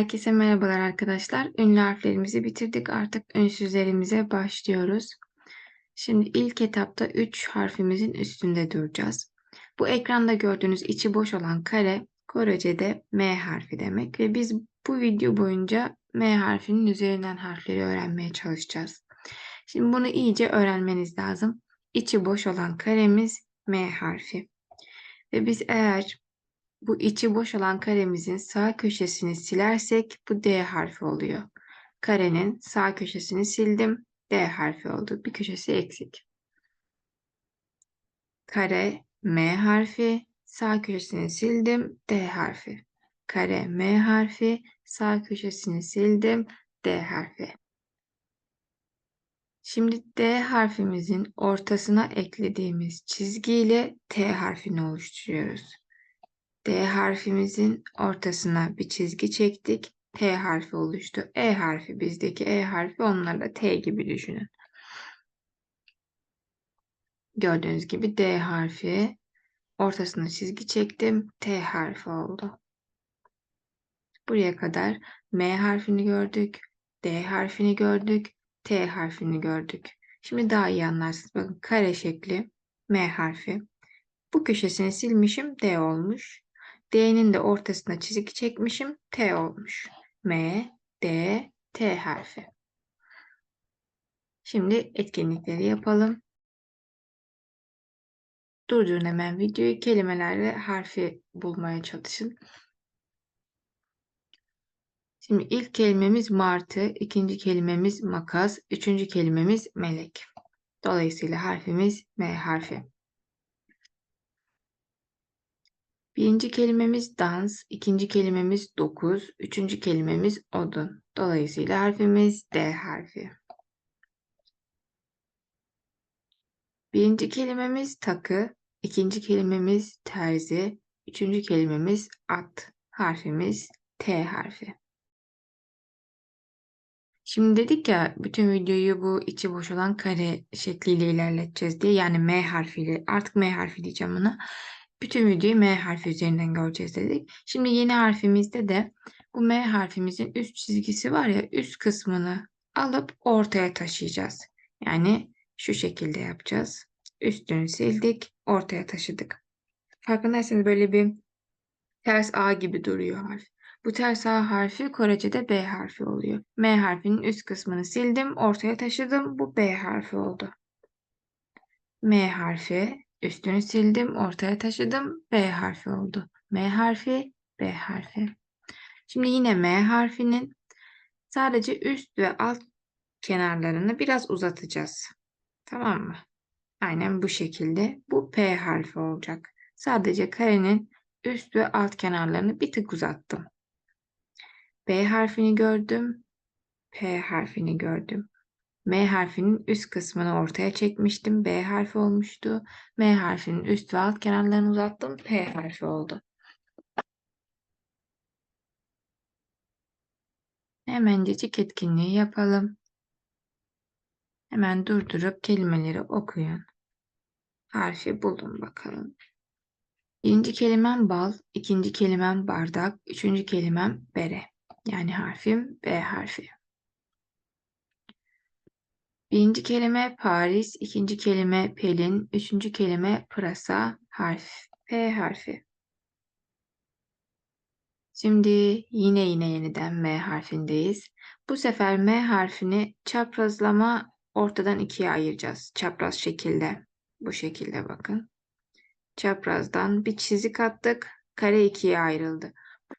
Herkese merhabalar arkadaşlar. Ünlü harflerimizi bitirdik. Artık ünsüzlerimize başlıyoruz. Şimdi ilk etapta 3 harfimizin üstünde duracağız. Bu ekranda gördüğünüz içi boş olan kare Korece'de M harfi demek ve biz bu video boyunca M harfinin üzerinden harfleri öğrenmeye çalışacağız. Şimdi bunu iyice öğrenmeniz lazım. İçi boş olan karemiz M harfi. Ve biz eğer bu içi boş olan karemizin sağ köşesini silersek bu D harfi oluyor. Karenin sağ köşesini sildim. D harfi oldu. Bir köşesi eksik. Kare M harfi. Sağ köşesini sildim. D harfi. Kare M harfi. Sağ köşesini sildim. D harfi. Şimdi D harfimizin ortasına eklediğimiz çizgiyle T harfini oluşturuyoruz. D harfimizin ortasına bir çizgi çektik. T harfi oluştu. E harfi bizdeki E harfi onları da T gibi düşünün. Gördüğünüz gibi D harfi ortasına çizgi çektim. T harfi oldu. Buraya kadar M harfini gördük. D harfini gördük. T harfini gördük. Şimdi daha iyi anlarsınız. Bakın kare şekli M harfi. Bu köşesini silmişim D olmuş. D'nin de ortasına çizgi çekmişim. T olmuş. M, D, T harfi. Şimdi etkinlikleri yapalım. Durdurun hemen videoyu. Kelimelerle harfi bulmaya çalışın. Şimdi ilk kelimemiz martı, ikinci kelimemiz makas, üçüncü kelimemiz melek. Dolayısıyla harfimiz M harfi. Birinci kelimemiz dans, ikinci kelimemiz dokuz, üçüncü kelimemiz odun. Dolayısıyla harfimiz D harfi. Birinci kelimemiz takı, ikinci kelimemiz terzi, üçüncü kelimemiz at. Harfimiz T harfi. Şimdi dedik ya bütün videoyu bu içi boş olan kare şekliyle ilerleteceğiz diye. Yani M harfiyle artık M harfi diyeceğim buna. Bütün videoyu M harfi üzerinden göreceğiz dedik. Şimdi yeni harfimizde de bu M harfimizin üst çizgisi var ya üst kısmını alıp ortaya taşıyacağız. Yani şu şekilde yapacağız. Üstünü sildik, ortaya taşıdık. Farkındaysanız böyle bir ters A gibi duruyor harf. Bu ters A harfi Korece'de B harfi oluyor. M harfinin üst kısmını sildim, ortaya taşıdım. Bu B harfi oldu. M harfi Üstünü sildim, ortaya taşıdım. B harfi oldu. M harfi, B harfi. Şimdi yine M harfinin sadece üst ve alt kenarlarını biraz uzatacağız. Tamam mı? Aynen bu şekilde. Bu P harfi olacak. Sadece karenin üst ve alt kenarlarını bir tık uzattım. B harfini gördüm. P harfini gördüm. M harfinin üst kısmını ortaya çekmiştim. B harfi olmuştu. M harfinin üst ve alt kenarlarını uzattım. P harfi oldu. Hemencecik etkinliği yapalım. Hemen durdurup kelimeleri okuyun. Harfi bulun bakalım. Birinci kelimem bal, ikinci kelimem bardak, üçüncü kelimem bere. Yani harfim B harfi. Birinci kelime Paris, ikinci kelime Pelin, üçüncü kelime pırasa, harf, P harfi. Şimdi yine yine yeniden M harfindeyiz. Bu sefer M harfini çaprazlama ortadan ikiye ayıracağız. Çapraz şekilde. Bu şekilde bakın. Çaprazdan bir çizik attık. Kare ikiye ayrıldı.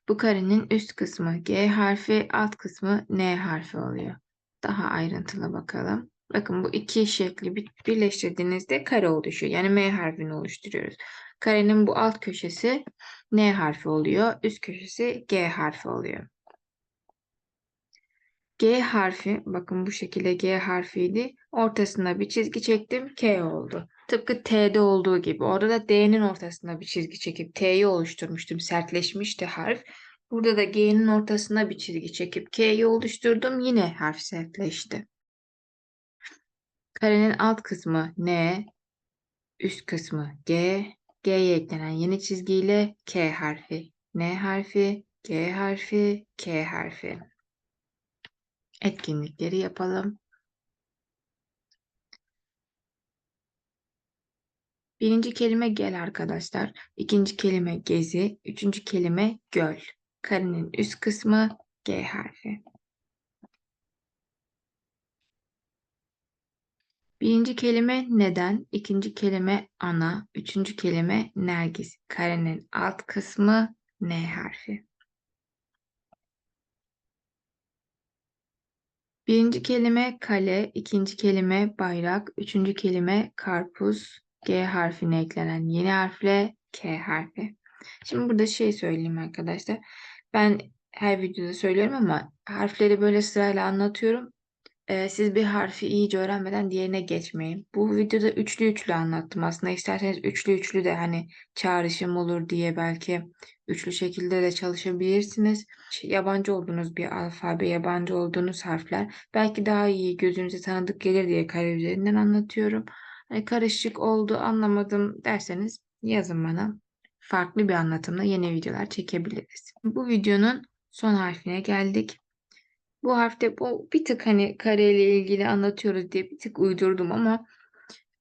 Bu karenin üst kısmı G harfi, alt kısmı N harfi oluyor. Daha ayrıntılı bakalım. Bakın bu iki şekli birleştirdiğinizde kare oluşuyor. Yani M harfini oluşturuyoruz. Karenin bu alt köşesi N harfi oluyor. Üst köşesi G harfi oluyor. G harfi bakın bu şekilde G harfiydi. Ortasına bir çizgi çektim. K oldu. Tıpkı T'de olduğu gibi. Orada da D'nin ortasına bir çizgi çekip T'yi oluşturmuştum. Sertleşmişti harf. Burada da G'nin ortasına bir çizgi çekip K'yi oluşturdum. Yine harf sertleşti. Karenin alt kısmı N, üst kısmı G, G'ye eklenen yeni çizgiyle K harfi, N harfi, G harfi, K harfi. Etkinlikleri yapalım. Birinci kelime gel arkadaşlar. İkinci kelime gezi. Üçüncü kelime göl. Karenin üst kısmı G harfi. Birinci kelime neden, ikinci kelime ana, üçüncü kelime nergis. Karenin alt kısmı N harfi. Birinci kelime kale, ikinci kelime bayrak, üçüncü kelime karpuz, G harfine eklenen yeni harfle K harfi. Şimdi burada şey söyleyeyim arkadaşlar. Ben her videoda söylüyorum ama harfleri böyle sırayla anlatıyorum. Siz bir harfi iyice öğrenmeden diğerine geçmeyin. Bu videoda üçlü üçlü anlattım aslında. İsterseniz üçlü üçlü de hani çağrışım olur diye belki üçlü şekilde de çalışabilirsiniz. Yabancı olduğunuz bir alfabe, yabancı olduğunuz harfler belki daha iyi gözünüze tanıdık gelir diye kare üzerinden anlatıyorum. Hani karışık oldu anlamadım derseniz yazın bana. Farklı bir anlatımla yeni videolar çekebiliriz. Bu videonun son harfine geldik. Bu harfte bu bir tık hani kareyle ilgili anlatıyoruz diye bir tık uydurdum ama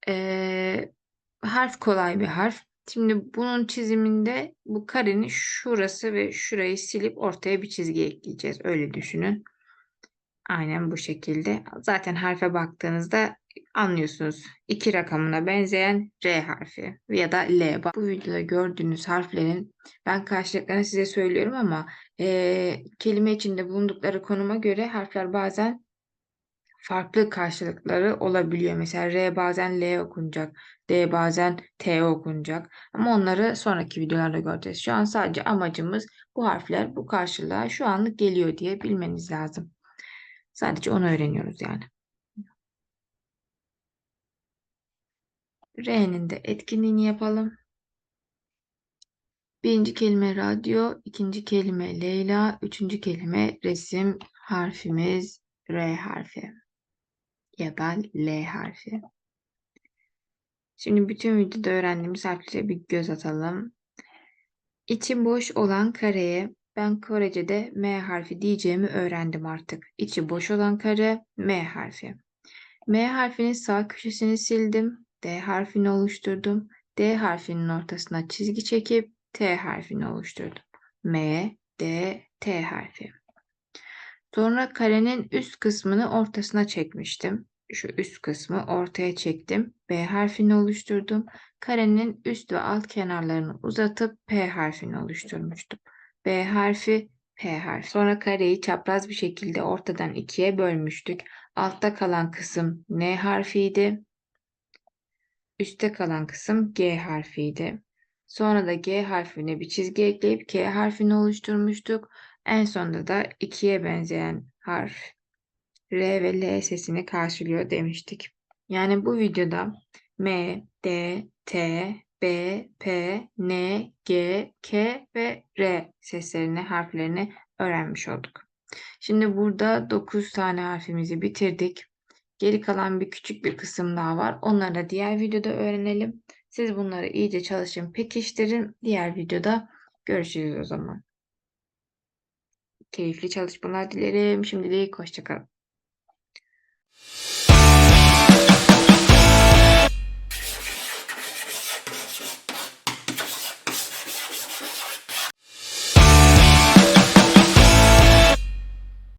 eee, harf kolay bir harf. Şimdi bunun çiziminde bu karenin şurası ve şurayı silip ortaya bir çizgi ekleyeceğiz. Öyle düşünün. Aynen bu şekilde. Zaten harfe baktığınızda anlıyorsunuz. İki rakamına benzeyen R harfi ya da L. Bu videoda gördüğünüz harflerin ben karşılıklarını size söylüyorum ama e, kelime içinde bulundukları konuma göre harfler bazen farklı karşılıkları olabiliyor. Mesela R bazen L okunacak, D bazen T okunacak. Ama onları sonraki videolarda göreceğiz. Şu an sadece amacımız bu harfler bu karşılığa şu anlık geliyor diye bilmeniz lazım. Sadece onu öğreniyoruz yani. R'nin de etkinliğini yapalım. Birinci kelime radyo, ikinci kelime Leyla, üçüncü kelime resim harfimiz R harfi ya da L harfi. Şimdi bütün videoda öğrendiğimiz harflere bir göz atalım. İçi boş olan kareye ben Korece'de M harfi diyeceğimi öğrendim artık. İçi boş olan kare M harfi. M harfinin sağ köşesini sildim. D harfini oluşturdum. D harfinin ortasına çizgi çekip T harfini oluşturdum. M, D, T harfi. Sonra karenin üst kısmını ortasına çekmiştim. Şu üst kısmı ortaya çektim. B harfini oluşturdum. Karenin üst ve alt kenarlarını uzatıp P harfini oluşturmuştum. B harfi, P harfi. Sonra kareyi çapraz bir şekilde ortadan ikiye bölmüştük. Altta kalan kısım N harfiydi. Üste kalan kısım G harfiydi. Sonra da G harfine bir çizgi ekleyip K harfini oluşturmuştuk. En sonunda da ikiye benzeyen harf R ve L sesini karşılıyor demiştik. Yani bu videoda M, D, T, B, P, N, G, K ve R seslerini, harflerini öğrenmiş olduk. Şimdi burada 9 tane harfimizi bitirdik. Geri kalan bir küçük bir kısım daha var. Onları da diğer videoda öğrenelim. Siz bunları iyice çalışın, pekiştirin. Diğer videoda görüşürüz o zaman. Keyifli çalışmalar dilerim. Şimdilik hoşçakalın.